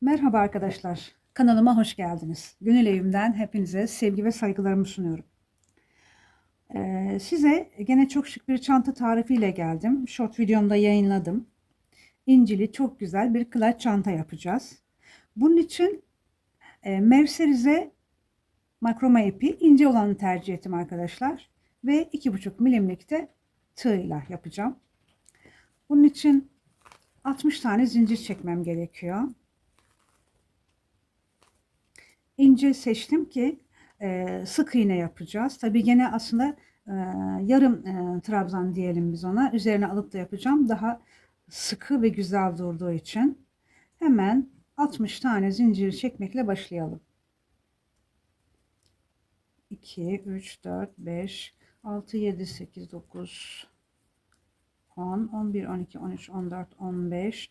Merhaba arkadaşlar. Kanalıma hoş geldiniz. Gönül evimden hepinize sevgi ve saygılarımı sunuyorum. Ee, size gene çok şık bir çanta tarifiyle geldim. Short videomda yayınladım. İncili çok güzel bir clutch çanta yapacağız. Bunun için e, Mercerize makroma ipi ince olanı tercih ettim arkadaşlar. Ve 2,5 milimlikte tığ yapacağım. Bunun için 60 tane zincir çekmem gerekiyor. İnce seçtim ki e, sık iğne yapacağız. Tabii gene aslında e, yarım e, trabzan diyelim biz ona. Üzerine alıp da yapacağım. Daha sıkı ve güzel durduğu için. Hemen 60 tane zincir çekmekle başlayalım. 2, 3, 4, 5, 6, 7, 8, 9, 10, 11, 12, 13, 14, 15,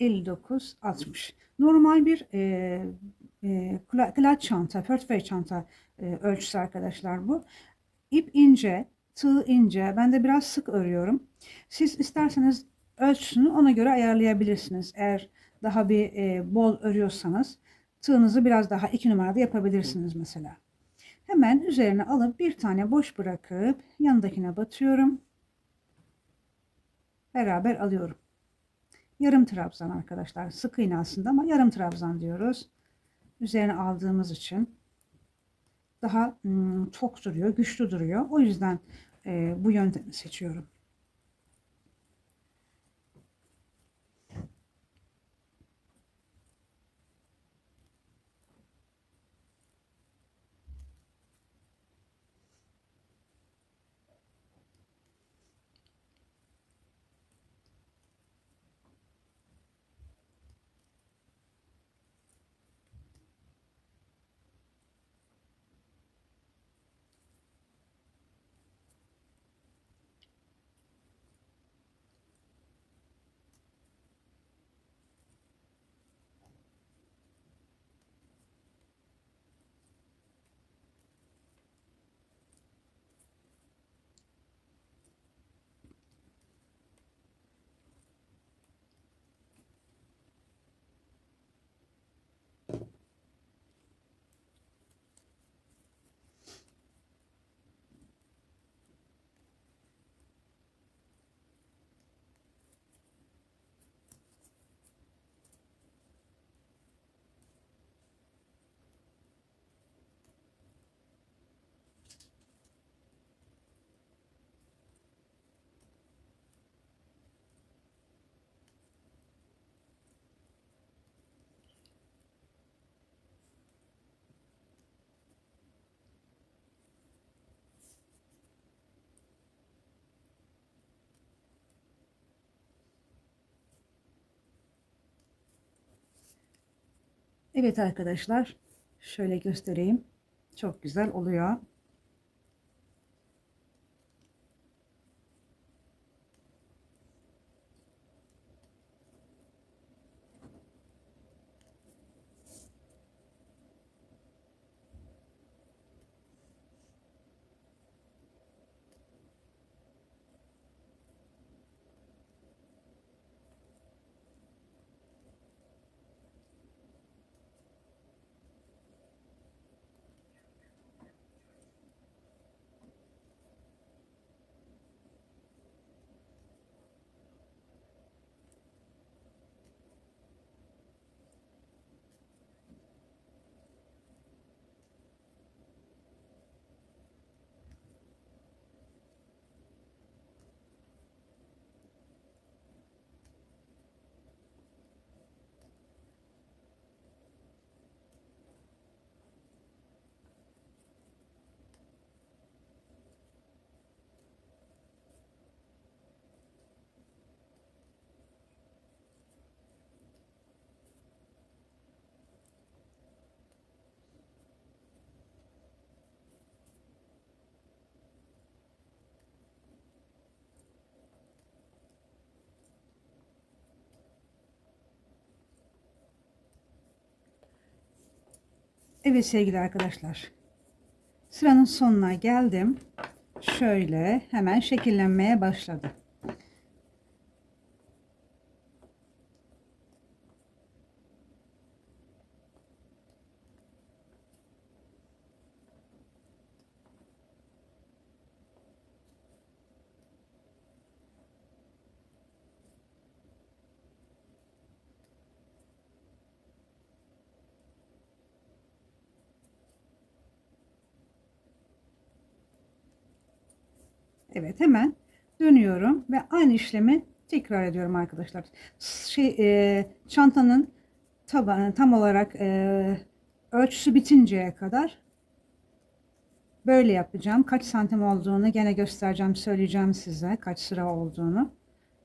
59, 60. Normal bir e, e, klat çanta, portföy çanta e, ölçüsü arkadaşlar bu. İp ince, tığ ince. Ben de biraz sık örüyorum. Siz isterseniz ölçüsünü ona göre ayarlayabilirsiniz. Eğer daha bir e, bol örüyorsanız tığınızı biraz daha iki numarada yapabilirsiniz mesela. Hemen üzerine alıp bir tane boş bırakıp yanındakine batıyorum. Beraber alıyorum. Yarım trabzan arkadaşlar. Sık iğne aslında ama yarım trabzan diyoruz. Üzerine aldığımız için daha hmm, tok duruyor, güçlü duruyor. O yüzden e, bu yöntemi seçiyorum. Evet arkadaşlar şöyle göstereyim. Çok güzel oluyor. Evet sevgili arkadaşlar. Sıranın sonuna geldim. Şöyle hemen şekillenmeye başladı. Evet hemen dönüyorum ve aynı işlemi tekrar ediyorum arkadaşlar. Şey, e, çantanın tabanı tam olarak e, ölçüsü bitinceye kadar böyle yapacağım. Kaç santim olduğunu gene göstereceğim, söyleyeceğim size kaç sıra olduğunu.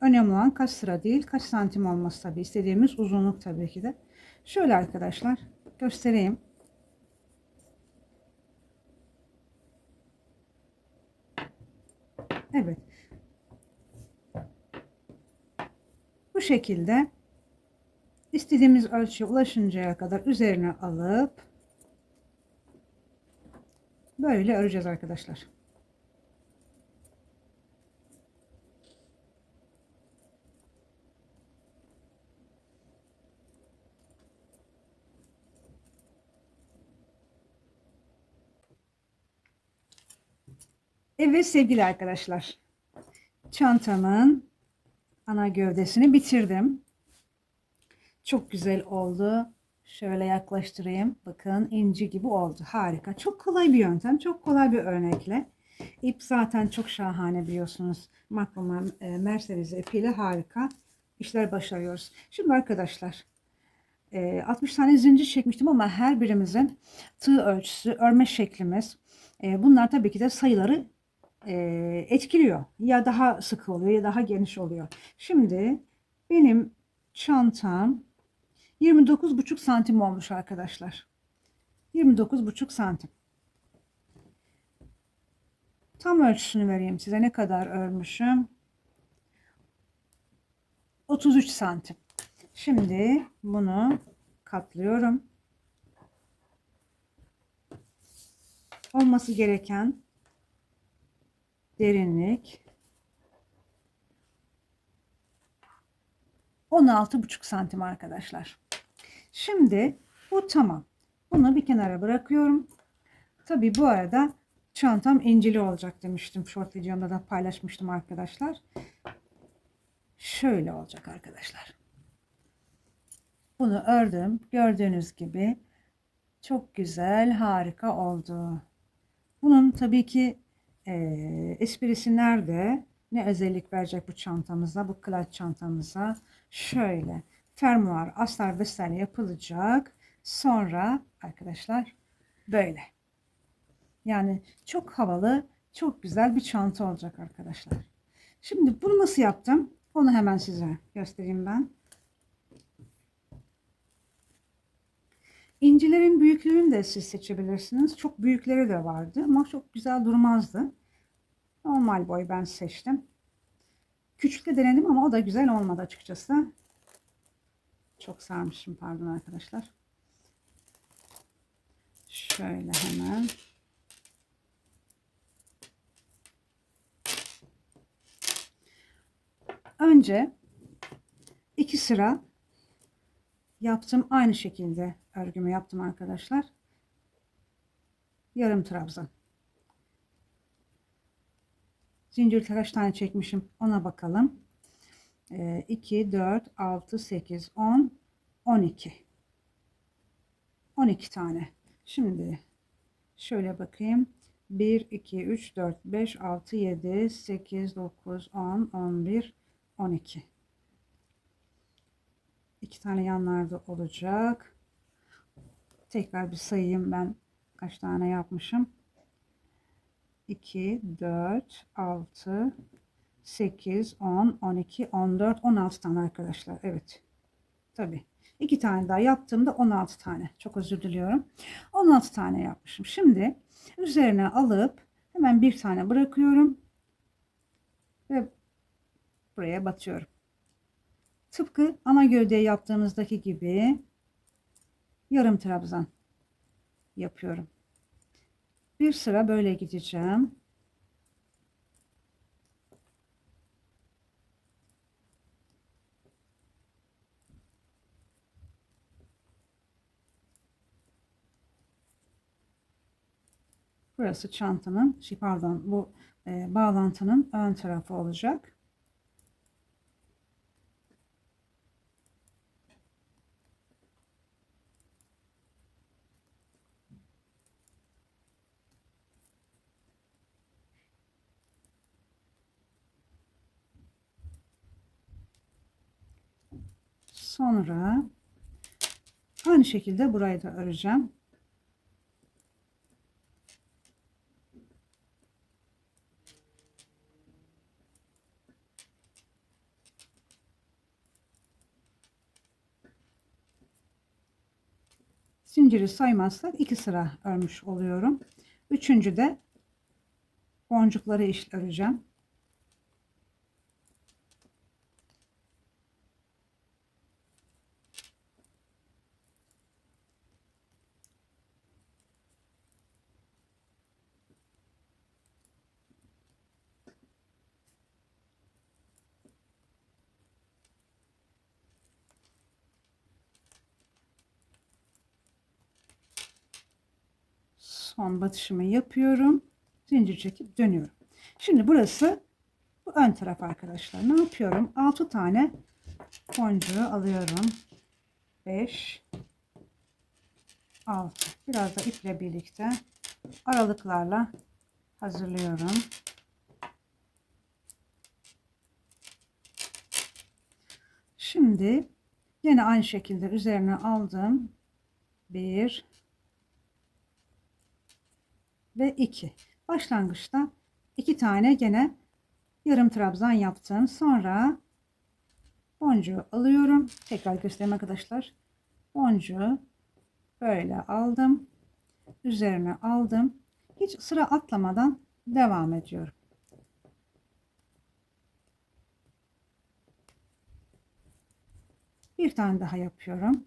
Önemli olan kaç sıra değil, kaç santim olması tabii. istediğimiz uzunluk tabii ki de. Şöyle arkadaşlar göstereyim. Evet. Bu şekilde istediğimiz ölçüye ulaşıncaya kadar üzerine alıp böyle öreceğiz arkadaşlar. Evet sevgili arkadaşlar. Çantamın ana gövdesini bitirdim. Çok güzel oldu. Şöyle yaklaştırayım. Bakın inci gibi oldu. Harika. Çok kolay bir yöntem. Çok kolay bir örnekle. İp zaten çok şahane biliyorsunuz. Makroma e, Mercedes ipiyle harika işler başarıyoruz. Şimdi arkadaşlar 60 e, tane zincir çekmiştim ama her birimizin tığ ölçüsü, örme şeklimiz e, bunlar tabii ki de sayıları e, etkiliyor. Ya daha sıkı oluyor ya daha geniş oluyor. Şimdi benim çantam 29,5 santim olmuş arkadaşlar. 29,5 santim. Tam ölçüsünü vereyim size. Ne kadar örmüşüm? 33 santim. Şimdi bunu katlıyorum. Olması gereken derinlik 16,5 santim arkadaşlar. Şimdi bu tamam. Bunu bir kenara bırakıyorum. Tabi bu arada çantam incili olacak demiştim. Short videomda da paylaşmıştım arkadaşlar. Şöyle olacak arkadaşlar. Bunu ördüm. Gördüğünüz gibi çok güzel, harika oldu. Bunun tabii ki e, esprisi nerede? Ne özellik verecek bu çantamıza, bu klat çantamıza? Şöyle fermuar, astar vesaire yapılacak. Sonra arkadaşlar böyle. Yani çok havalı, çok güzel bir çanta olacak arkadaşlar. Şimdi bunu nasıl yaptım? Onu hemen size göstereyim ben. İncilerin büyüklüğünü de siz seçebilirsiniz. Çok büyükleri de vardı ama çok güzel durmazdı. Normal boy ben seçtim. Küçükte denedim ama o da güzel olmadı açıkçası. Çok sarmışım pardon arkadaşlar. Şöyle hemen. Önce iki sıra yaptım. Aynı şekilde örgümü yaptım arkadaşlar. Yarım trabzan. Zincir kaç tane çekmişim ona bakalım. 2, 4, 6, 8, 10, 12. 12 tane. Şimdi şöyle bakayım. 1, 2, 3, 4, 5, 6, 7, 8, 9, 10, 11, 12. 2 tane yanlarda olacak. Tekrar bir sayayım ben kaç tane yapmışım. 2, 4, 6, 8, 10, 12, 14, 16 tane arkadaşlar. Evet. Tabi. 2 tane daha yaptığımda 16 tane. Çok özür diliyorum. 16 tane yapmışım. Şimdi üzerine alıp hemen bir tane bırakıyorum. Ve buraya batıyorum. Tıpkı ana gövdeyi yaptığımızdaki gibi yarım trabzan yapıyorum. Bir sıra böyle gideceğim. Burası çantanın, şey pardon bu e, bağlantının ön tarafı olacak. Sonra aynı şekilde burayı da öreceğim. Zinciri saymazsak iki sıra örmüş oluyorum. Üçüncü de boncukları iş öreceğim. Son batışımı yapıyorum. Zincir çekip dönüyorum. Şimdi burası bu ön taraf arkadaşlar. Ne yapıyorum? 6 tane boncuğu alıyorum. 5 6 biraz da iple birlikte aralıklarla hazırlıyorum. Şimdi yine aynı şekilde üzerine aldım. 1 ve 2. Başlangıçta 2 tane gene yarım trabzan yaptım. Sonra boncuğu alıyorum. Tekrar göstereyim arkadaşlar. Boncuğu böyle aldım. Üzerine aldım. Hiç sıra atlamadan devam ediyorum. Bir tane daha yapıyorum.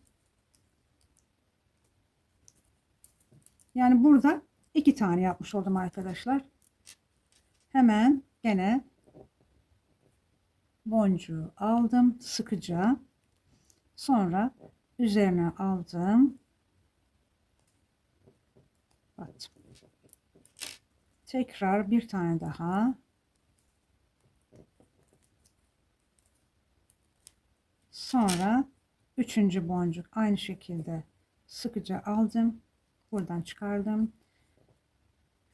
Yani burada iki tane yapmış oldum arkadaşlar. Hemen gene boncuğu aldım sıkıca. Sonra üzerine aldım. Battım. Tekrar bir tane daha. Sonra üçüncü boncuk aynı şekilde sıkıca aldım. Buradan çıkardım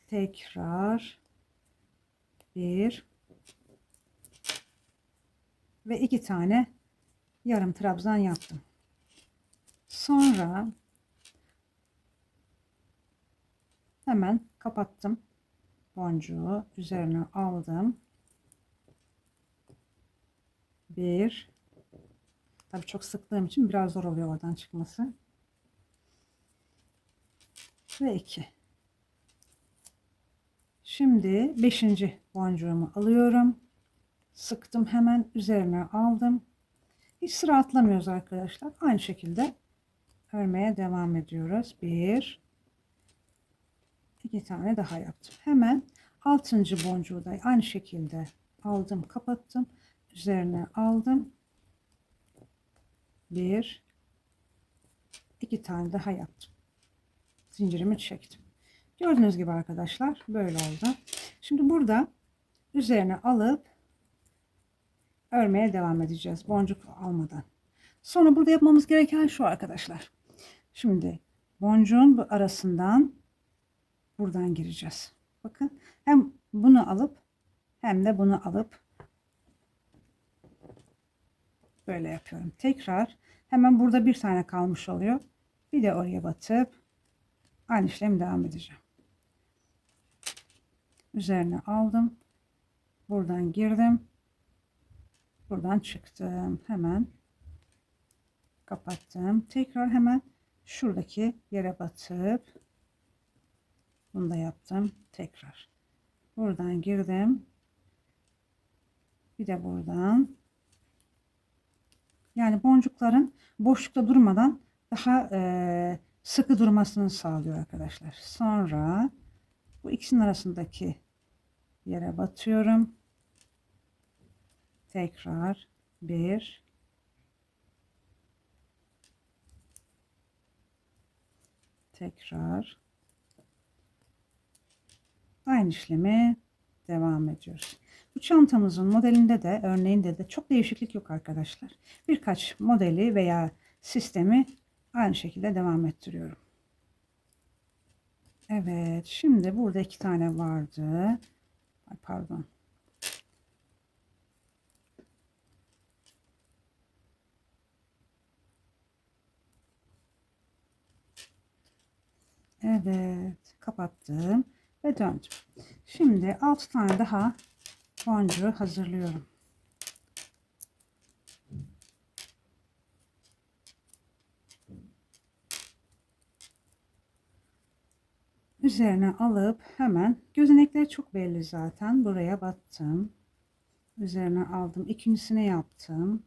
tekrar bir ve iki tane yarım trabzan yaptım. Sonra hemen kapattım boncuğu üzerine aldım. Bir tabii çok sıktığım için biraz zor oluyor oradan çıkması. Ve iki. Şimdi 5. boncuğumu alıyorum. Sıktım hemen üzerine aldım. Hiç sıra atlamıyoruz arkadaşlar. Aynı şekilde örmeye devam ediyoruz. Bir, iki tane daha yaptım. Hemen 6. boncuğu da aynı şekilde aldım, kapattım. Üzerine aldım. Bir, iki tane daha yaptım. Zincirimi çektim. Gördüğünüz gibi arkadaşlar böyle oldu. Şimdi burada üzerine alıp örmeye devam edeceğiz. Boncuk almadan. Sonra burada yapmamız gereken şu arkadaşlar. Şimdi boncuğun arasından buradan gireceğiz. Bakın hem bunu alıp hem de bunu alıp böyle yapıyorum. Tekrar hemen burada bir tane kalmış oluyor. Bir de oraya batıp aynı işlemi devam edeceğim üzerine aldım. Buradan girdim. Buradan çıktım. Hemen kapattım. Tekrar hemen şuradaki yere batıp bunu da yaptım. Tekrar. Buradan girdim. Bir de buradan. Yani boncukların boşlukta durmadan daha e, sıkı durmasını sağlıyor arkadaşlar. Sonra bu ikisinin arasındaki yere batıyorum. Tekrar bir tekrar aynı işlemi devam ediyoruz. Bu çantamızın modelinde de örneğinde de çok değişiklik yok arkadaşlar. Birkaç modeli veya sistemi aynı şekilde devam ettiriyorum. Evet şimdi burada iki tane vardı. Ay, pardon. Evet kapattım ve döndüm. Şimdi 6 tane daha boncuğu hazırlıyorum. Üzerine alıp hemen gözenekler çok belli zaten. Buraya battım. Üzerine aldım. İkincisini yaptım.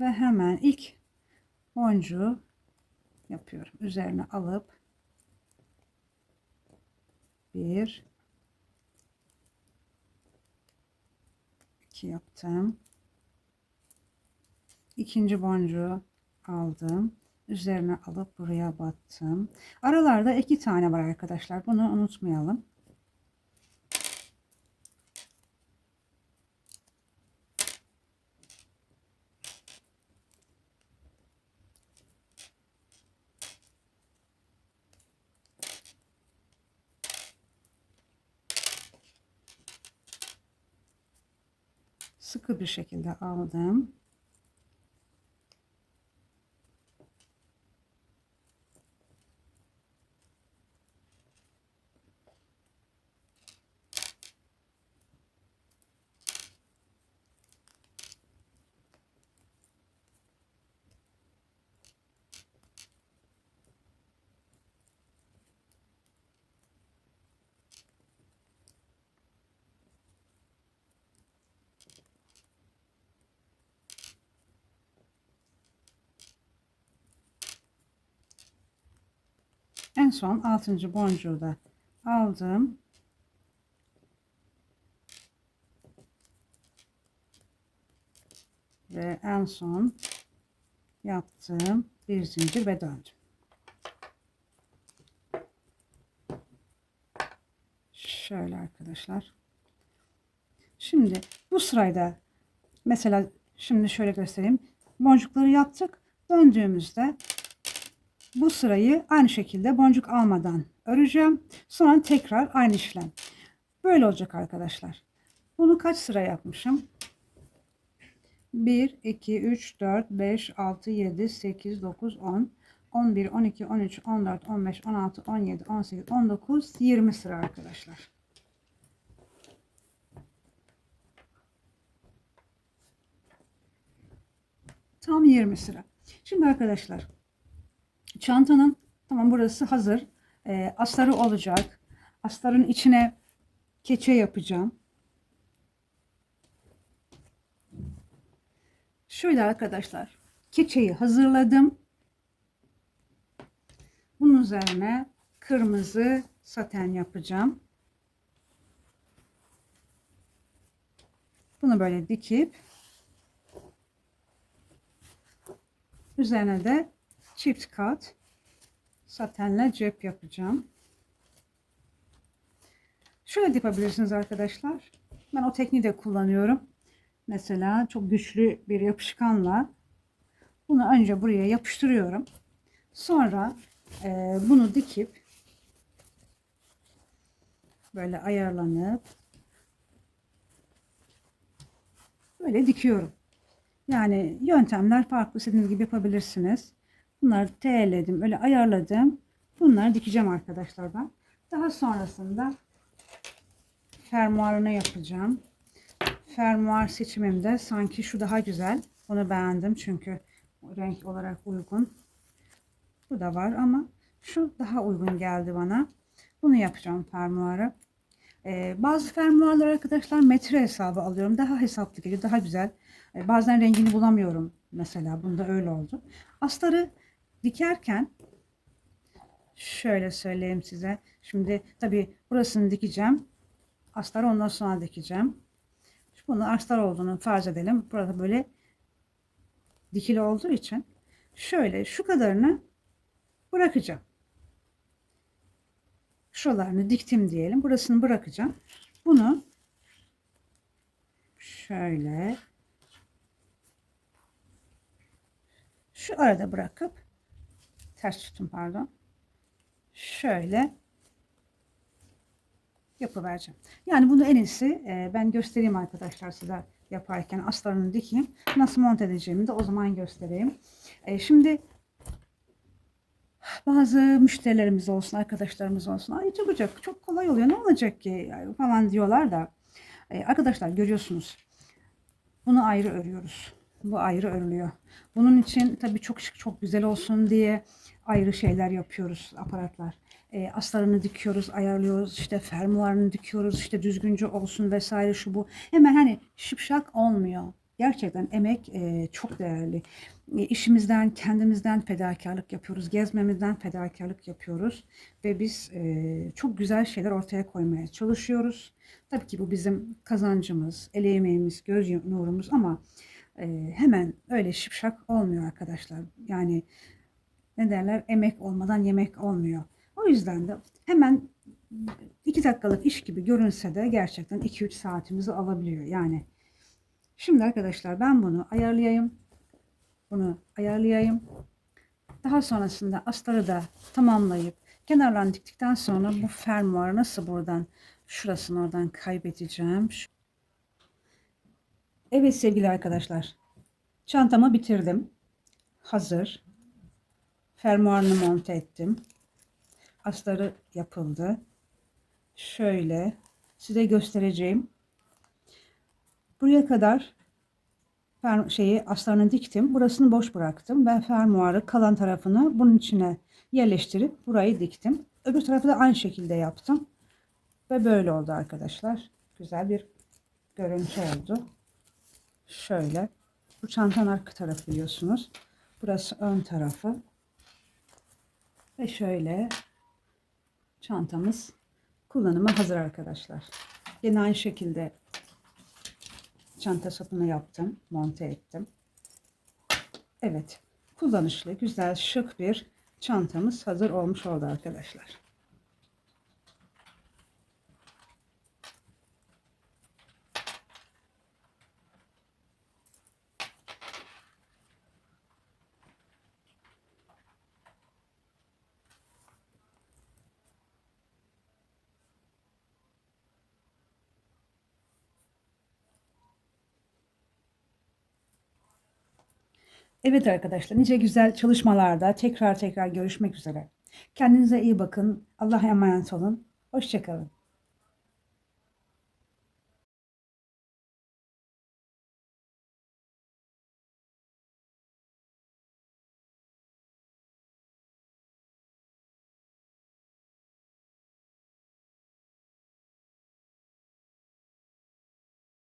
Ve hemen ilk boncuğu yapıyorum. Üzerine alıp bir iki yaptım. İkinci boncuğu aldım. Üzerine alıp buraya battım. Aralarda iki tane var arkadaşlar. Bunu unutmayalım. sıkı bir şekilde aldım. Son 6. boncuğu da aldım. Ve en son yaptığım bir zincir ve döndüm. Şöyle arkadaşlar. Şimdi bu sırayda mesela şimdi şöyle göstereyim. Boncukları yaptık. Döndüğümüzde bu sırayı aynı şekilde boncuk almadan öreceğim. Sonra tekrar aynı işlem. Böyle olacak arkadaşlar. Bunu kaç sıra yapmışım? 1, 2, 3, 4, 5, 6, 7, 8, 9, 10, 11, 12, 13, 14, 15, 16, 17, 18, 19, 20 sıra arkadaşlar. Tam 20 sıra. Şimdi arkadaşlar Çantanın tamam burası hazır. E, astarı olacak. Astarın içine keçe yapacağım. Şöyle arkadaşlar. Keçeyi hazırladım. Bunun üzerine kırmızı saten yapacağım. Bunu böyle dikip üzerine de çift kat satenle cep yapacağım. Şöyle yapabilirsiniz arkadaşlar. Ben o tekniği de kullanıyorum. Mesela çok güçlü bir yapışkanla bunu önce buraya yapıştırıyorum. Sonra e, bunu dikip böyle ayarlanıp böyle dikiyorum. Yani yöntemler farklı istediğiniz gibi yapabilirsiniz. Bunları teyledim. Öyle ayarladım. Bunları dikeceğim arkadaşlar ben. Daha sonrasında fermuarını yapacağım. Fermuar seçimimde sanki şu daha güzel. Onu beğendim çünkü renk olarak uygun. Bu da var ama şu daha uygun geldi bana. Bunu yapacağım fermuarı. Ee, bazı fermuarlar arkadaşlar metre hesabı alıyorum. Daha hesaplı geliyor. Daha güzel. Ee, bazen rengini bulamıyorum. Mesela bunda öyle oldu. Astarı dikerken şöyle söyleyeyim size. Şimdi tabii burasını dikeceğim. Astarı ondan sonra dikeceğim. Bunun astar olduğunu farz edelim. Burada böyle dikili olduğu için şöyle şu kadarını bırakacağım. Şuralarını diktim diyelim. Burasını bırakacağım. Bunu şöyle şu arada bırakıp ters tutun pardon. Şöyle yapıvereceğim. Yani bunu en iyisi e, ben göstereyim arkadaşlar size yaparken astarını dikeyim. Nasıl monte edeceğimi de o zaman göstereyim. E, şimdi bazı müşterilerimiz olsun, arkadaşlarımız olsun. Ay çabucak çok kolay oluyor ne olacak ki falan diyorlar da. E, arkadaşlar görüyorsunuz. Bunu ayrı örüyoruz. Bu ayrı örülüyor. Bunun için tabii çok şık, çok güzel olsun diye ayrı şeyler yapıyoruz aparatlar. E, astarını dikiyoruz, ayarlıyoruz, işte fermuarını dikiyoruz, işte düzgünce olsun vesaire şu bu. Hemen hani şıpşak olmuyor. Gerçekten emek e, çok değerli. E, işimizden, kendimizden fedakarlık yapıyoruz. Gezmemizden fedakarlık yapıyoruz. Ve biz e, çok güzel şeyler ortaya koymaya çalışıyoruz. Tabii ki bu bizim kazancımız, el emeğimiz, göz nurumuz ama e, hemen öyle şıpşak olmuyor arkadaşlar. Yani ne derler emek olmadan yemek olmuyor. O yüzden de hemen iki dakikalık iş gibi görünse de gerçekten 2-3 saatimizi alabiliyor. Yani şimdi arkadaşlar ben bunu ayarlayayım. Bunu ayarlayayım. Daha sonrasında astarı da tamamlayıp kenarlarını diktikten sonra bu fermuarı nasıl buradan şurasını oradan kaybedeceğim. Evet sevgili arkadaşlar. Çantamı bitirdim. Hazır. Fermuarını monte ettim. Astarı yapıldı. Şöyle size göstereceğim. Buraya kadar şeyi astarını diktim. Burasını boş bıraktım. Ben fermuarı kalan tarafını bunun içine yerleştirip burayı diktim. Öbür tarafı da aynı şekilde yaptım. Ve böyle oldu arkadaşlar. Güzel bir görüntü oldu. Şöyle. Bu çantanın arka tarafı biliyorsunuz. Burası ön tarafı. Ve şöyle çantamız kullanıma hazır arkadaşlar. Yine aynı şekilde çanta sapını yaptım. Monte ettim. Evet. Kullanışlı, güzel, şık bir çantamız hazır olmuş oldu arkadaşlar. Evet arkadaşlar nice güzel çalışmalarda tekrar tekrar görüşmek üzere. Kendinize iyi bakın. Allah'a emanet olun. Hoşçakalın.